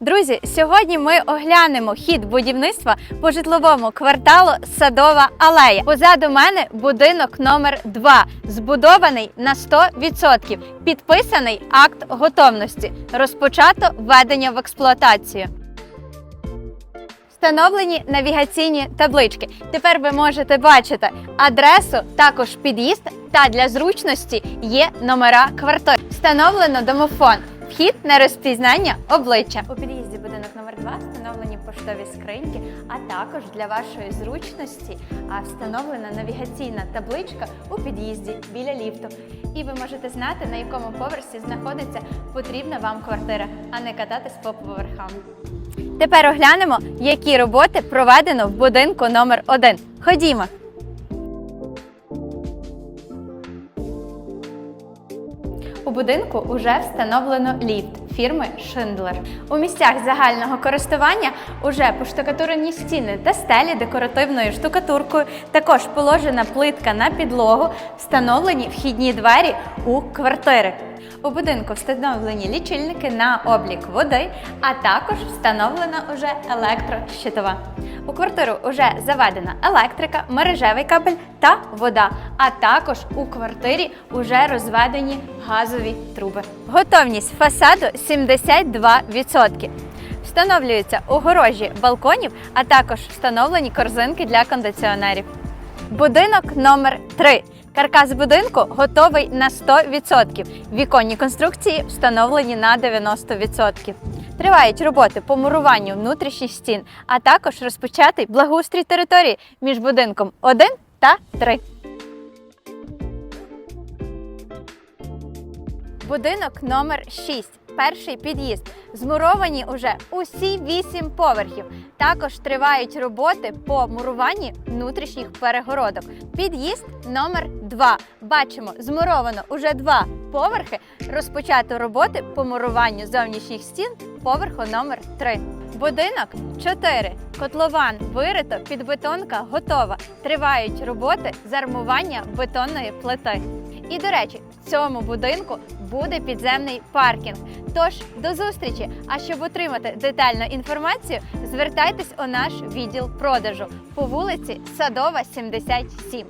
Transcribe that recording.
Друзі, сьогодні ми оглянемо хід будівництва по житловому кварталу Садова алея. Позаду мене будинок номер 2 збудований на 100%. Підписаний акт готовності. Розпочато введення в експлуатацію. Встановлені навігаційні таблички. Тепер ви можете бачити адресу, також під'їзд та для зручності є номера квартир. Встановлено домофон. Вхід на розпізнання обличчя. У під'їзді будинок номер 2 встановлені поштові скриньки, а також для вашої зручності встановлена навігаційна табличка у під'їзді біля ліфту. І ви можете знати, на якому поверсі знаходиться потрібна вам квартира, а не кататись по поверхам. Тепер оглянемо, які роботи проведено в будинку номер 1 Ходімо. У будинку вже встановлено ліфт фірми Шиндлер. У місцях загального користування уже поштукатурені стіни та стелі декоративною штукатуркою. Також положена плитка на підлогу, встановлені вхідні двері у квартири. У будинку встановлені лічильники на облік води, а також встановлена уже електрощитова. У квартиру вже заведена електрика, мережевий кабель та вода. А також у квартирі вже розведені газові труби. Готовність фасаду 72%. Встановлюються огорожі балконів, а також встановлені корзинки для кондиціонерів. Будинок номер 3 Каркас будинку готовий на 100%. Віконні конструкції встановлені на 90%. Тривають роботи по муруванню внутрішніх стін, а також розпочатий благоустрій території між будинком 1 та 3. Будинок номер 6. Перший під'їзд. Змуровані уже усі вісім поверхів. Також тривають роботи по муруванні внутрішніх перегородок. Під'їзд номер 2. Бачимо, змуровано уже два поверхи. Розпочато роботи по муруванню зовнішніх стін поверху номер 3. Будинок 4. Котлован вирито, підбетонка готова. Тривають роботи з армування бетонної плити. І до речі, в цьому будинку буде підземний паркінг. Тож до зустрічі! А щоб отримати детальну інформацію, звертайтесь у наш відділ продажу по вулиці Садова, 77.